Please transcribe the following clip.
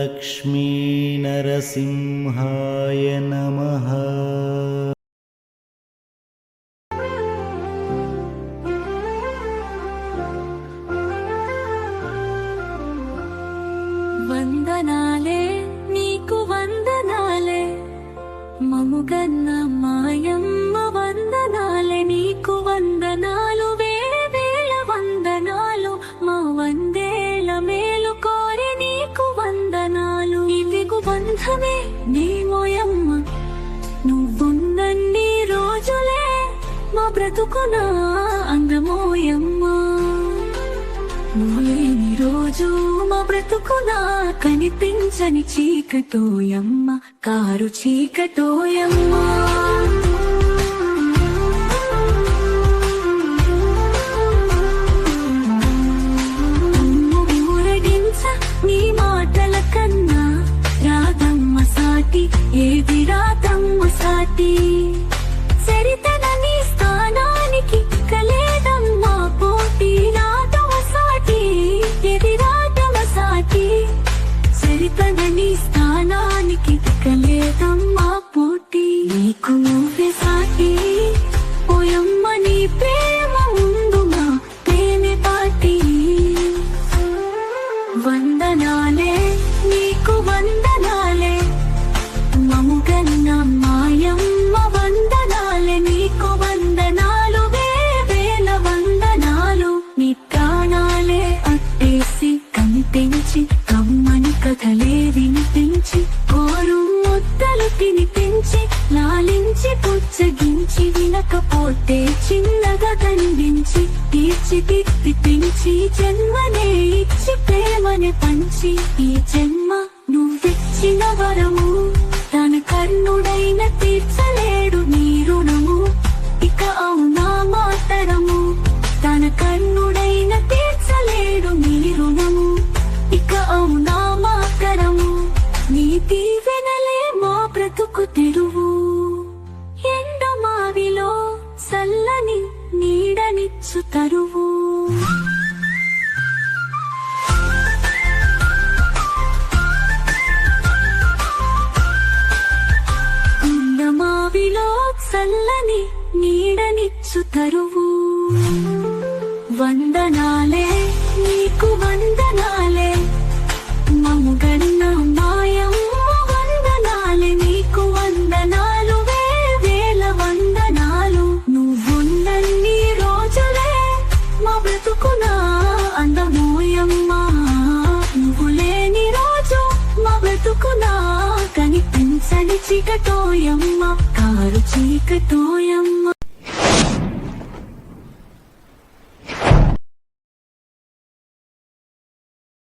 लक्ष्मीनरसिंहाय नमः वन्दनाले नीकु वन्दनाले ममुगन्नम्मा బంధమే నీ మోయమ్మ నువ్వుందన్ని రోజులే మా బ్రతుకున అందమోయమ్మా నువ్వులేని రోజు మా బ్రతుకున కనిపించని చీకటోయమ్మ కారు చీకటోయమ్మ లాలించి వినకపోతే చిన్నగా కనిపించి తీర్చిదిద్ది పెంచి జన్మనే ఇచ్చి ప్రేమని పంచి ఈ జన్మ నువ్వెచ్చిన వరము తన కర్ణుడైన తీర్చలేడు తరువు. మావిలో చల్లని నీడనిచ్చు తరువు. వందనాలే నీకు వందనాలే. అందమోయమ్మ. నువ్వు లేని రోజు మా బ్రతుకున? కనిపించని చీకటోయమ్మ. కారు చీకటోయమ్మ.